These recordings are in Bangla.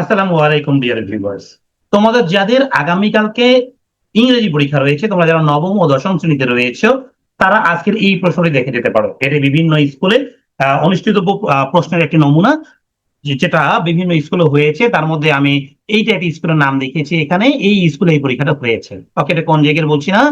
আসসালামু আলাইকুম ডিয়ার ভিউয়ার্স তোমাদের যাদের আগামীকালকে ইংরেজি পরীক্ষা রয়েছে, তোমরা যারা নবম ও দশম শ্রেণীতে রয়েছে, তারা আজকের এই প্রশ্নটি দেখে যেতে পারো। এটি বিভিন্ন স্কুলে অনুষ্ঠিত প্রশ্নের একটি নমুনা যেটা বিভিন্ন স্কুলে হয়েছে। তার মধ্যে আমি এইটা একটি স্কুলের নাম দেখিয়েছি। এখানে এই স্কুলে এই পরীক্ষাটা হয়েছে। ওকে এটা কোন জায়গায় বলছি না?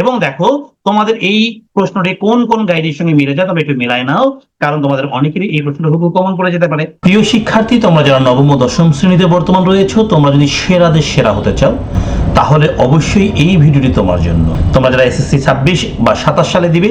এবং দেখো, তোমাদের এই প্রশ্নটি কোন কোন গাইডের সঙ্গে মিলে যায় তোমরা একটু মিলাই নাও, কারণ তোমাদের অনেকেরই এই প্রশ্নটা হুবহু কমন করে যেতে পারে। প্রিয় শিক্ষার্থী, তোমরা যারা নবম ও দশম শ্রেণীতে বর্তমান রয়েছো, তোমরা যদি সেরাদের সেরা হতে চাও, তাহলে অবশ্যই এই ভিডিওটি তোমার জন্য। তোমরা যারা এসএসসি ছাব্বিশ বা সাতাশ সালে দিবে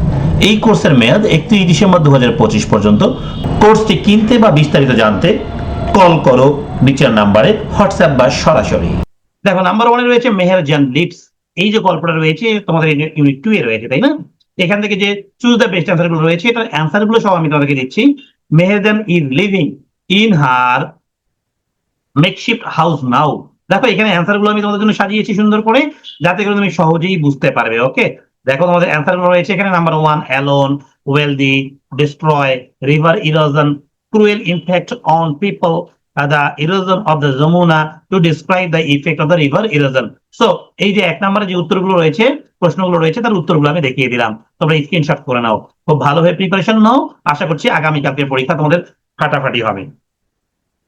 এই কোর্সের মেয়াদ একত্রিশ ডিসেম্বর দুহাজার পঁচিশ পর্যন্ত। কোর্সটি কিনতে বা বিস্তারিত জানতে কল করো নিচের নাম্বারে, হোয়াটসঅ্যাপ বা সরাসরি। দেখো, নাম্বার ওয়ানে রয়েছে মেহের জান লিপস এই যে গল্পটা রয়েছে, তোমাদের ইউনিট টু এ রয়েছে, তাই না? এখান থেকে যে চুজ দ্য বেস্ট অ্যান্সারগুলো রয়েছে, এটার অ্যান্সারগুলো সব আমি তোমাদেরকে দিচ্ছি। Meherjan is living in her makeshift house now দেখো, এখানে অ্যান্সারগুলো আমি তোমাদের জন্য সাজিয়েছি সুন্দর করে, যাতে করে তুমি সহজেই বুঝতে পারবে ওকে দেখো তোমাদের অ্যান্সারগুলো রয়েছে এখানে। Number one alone wealthy destroy river erosion cruel infect on people the erosion of the Jamuna to describe the effect of the river erosion so এই যে এক নম্বরে যে উত্তরগুলো রয়েছে, প্রশ্নগুলো রয়েছে, তার উত্তরগুলো আমি দেখিয়ে দিলাম। তোমরা স্ক্রিনশট করে নাও। খুব ভালোভাবে প্রিপারেশন নাও। আশা করছি আগামীকালকের পরীক্ষা তোমাদের ফাটাফাটি হবে।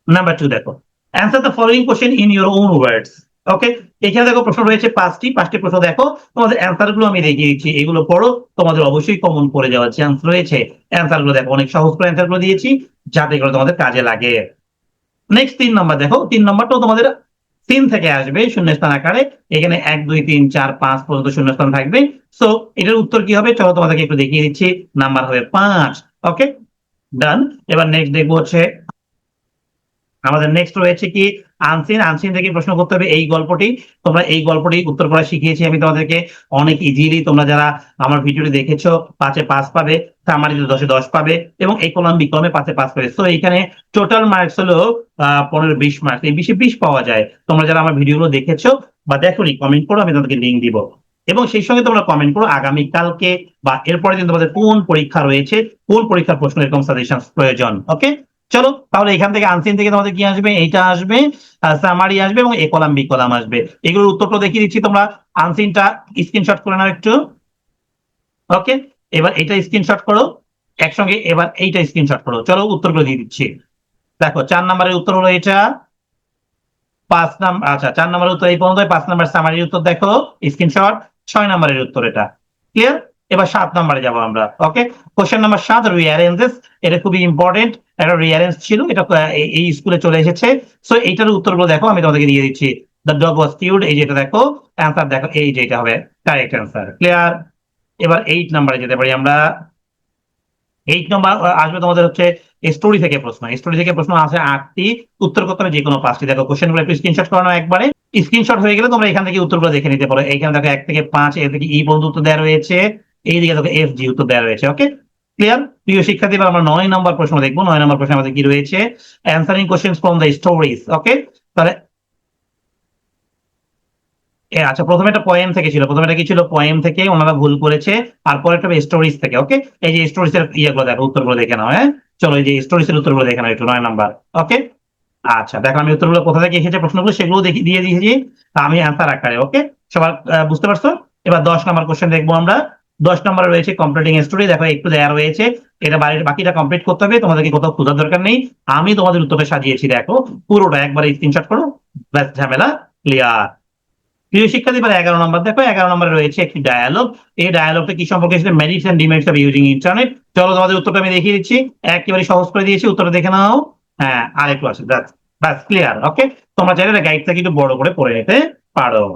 নাম্বার টু দেখো। Answer the following question in your own words okay এখানে দেখো প্রশ্ন রয়েছে পাঁচটি। পাঁচটি প্রশ্ন দেখো। তোমাদের অ্যান্সারগুলো আমি দেখিয়ে দিচ্ছি। এগুলো পড়ো। তোমাদের অবশ্যই কমন পড়ে যাওয়ার চান্স রয়েছে। অ্যান্সারগুলো দেখো, অনেক সহজ করে অ্যান্সারগুলো দিয়েছি, যাতে করে তোমাদের কাজে লাগে। নেক্সট তিন নম্বর দেখো। তিন নম্বরটাও তোমাদের তিন থেকে আসবে শূন্যস্থান আকারে। এখানে এক, দুই, তিন, চার, পাঁচ পর্যন্ত শূন্যস্থান থাকবে। সো এটার উত্তর কি হবে? চলো তোমাদেরকে একটু দেখিয়ে দিচ্ছি। নাম্বার হবে পাঁচ। ওকে ডান এবার নেক্সট দেখব হচ্ছে আমাদের নেক্সট রয়েছে কি? আনসিন। আনসিন থেকে প্রশ্ন করতে হবে এই গল্পটি। তোমরা এই গল্পটি উত্তর করা শিখিয়েছি আমি তোমাদেরকে অনেক ইজিলি তোমরা যারা আমার ভিডিওটি দেখেছ, পাঁচে পাঁচ পাবে সামারিতে দশে দশ পাবে এবং এই কলম বিকলমে পাঁচে পাস পাবে। তো এইখানে টোটাল মার্কস হলো পনেরো বিশ মার্কস এই বিশে বিশ পাওয়া যায়। তোমরা যারা আমার ভিডিওগুলো দেখেছ বা দেখোনি কমেন্ট করো, আমি তোমাদেরকে লিঙ্ক দিব। এবং সেই সঙ্গে তোমরা কমেন্ট করো আগামীকালকে বা এরপরে দিন তোমাদের কোন পরীক্ষা রয়েছে, কোন পরীক্ষার প্রশ্ন এরকম সাজেশন প্রয়োজন। ওকে চলো, তাহলে এখান থেকে আনসিন থেকে তোমাদের কি আসবে? এইটা আসবে সামারি আসবে এবং এ কলাম বি কলাম আসবে। এগুলোর উত্তরটা দেখিয়ে দিচ্ছি তোমরা। আনসিনটা স্ক্রিনশট করে নাও একটু। ওকে এবার এটা স্ক্রিনশট করো। একসঙ্গে এবার এইটা স্ক্রিনশট করো। চলো, উত্তরগুলো দিয়ে দিচ্ছি। দেখো, চার নম্বরের উত্তর হলো এটা। পাঁচ নাম্বার আচ্ছা চার নম্বরের উত্তর এই পর্যন্ত পাঁচ নাম্বার সামারির উত্তর দেখো। স্ক্রিনশট ছয় নম্বরের উত্তর এটা। ক্লিয়ার এবার সাত নম্বরে যাব আমরা। ওকে কোশ্চেন নাম্বার সাত রিয়ারেঞ্জেস এটা খুবই ইম্পর্টেন্ট একটা রিয়ারেঞ্জ ছিল, এটা এই- স্কুলে চলে এসেছে। সো এইটার উত্তরগুলো দেখো, আমি তোমাদেরকে দিয়ে দিচ্ছি। দ্য ডগ ওয়াজ কিউড এই যেটা দেখো অ্যান্সার দেখো, এই যেটা হবে কারেক্ট অ্যান্সার ক্লিয়ার এবার এইট নাম্বারে যেতে পারি আমরা। এইট নম্বর আসবে তোমাদের হচ্ছে স্টোরি থেকে প্রশ্ন। স্টোরি থেকে প্রশ্ন আছে আটটি, উত্তর করতে যে কোনো পাঁচটি। দেখো কোশ্চেনগুলো একটু স্ক্রিনশট করানো একবারে। স্ক্রিনশট হয়ে গেলে তোমরা এখান থেকে উত্তরগুলো দেখে নিতে পারো। এখানে দেখো এক থেকে পাঁচ এ থেকে ই পর্যন্ত উত্তর দেওয়া রয়েছে। এইদিকে দেখো এফ জি উত্তর দেওয়া রয়েছে ওকে ক্লিয়ার প্রিয় শিক্ষার্থী, এবার আমরা নয় নম্বর প্রশ্ন দেখব। নয় নম্বর প্রশ্ন আমাদের কি রয়েছে? Answering question from the stories okay তাহলে আচ্ছা প্রথমে একটা পয়েম থেকে ছিল। প্রথমে কি ছিল? পয়েম থেকে, ওনারা ভুল করেছে। আর পরে একটা স্টোরিজ থেকে ওকে এই যে স্টোরিজ এর ইয়েগুলো দেখো, উত্তরগুলো দেখে নাও হ্যাঁ? চলো, এই যে স্টোরিজ এর উত্তরগুলো দেখে নাও একটু, নয় নাম্বার ওকে আচ্ছা দেখো, আমি উত্তরগুলো কোথা থেকে এসেছে প্রশ্নগুলো সেগুলো দিয়ে দিয়েছি। আমি অ্যান্সার আকারে ওকে সবার বুঝতে পারছ? এবার দশ নম্বর কোশ্চেন দেখব আমরা। দশ নম্বরে রয়েছে কমপ্লিটিং স্টোরি দেখো একটু দেয়া রয়েছে। এটা বাড়ির বাকিটা কমপ্লিট করতে হবে, তোমাদেরকে কোথাও খোঁজার দরকার নেই। আমি তোমাদের উত্তরটা সাজিয়েছি, দেখো। পুরোটা একবার স্ক্রিনশট করো। ব্যাস, ঝামেলা ক্লিয়ার প্রিয় শিক্ষার্থী, এবার এগারো নম্বর। দেখো, এগারো নম্বরে রয়েছে একটি ডায়ালগ এই ডায়ালগটা কি সম্পর্কে সেটা merits and demerits of using internet চলো, তোমাদের উত্তরটা আমি দেখিয়ে দিচ্ছি। একেবারে সহজ করে দিয়েছি, উত্তরটা দেখে নাও। হ্যাঁ আরেকটু আছে, ব্যাস ক্লিয়ার ওকে তোমরা চাইলে গাইডটাকে একটু বড় করে পড়ে নিতে পারো।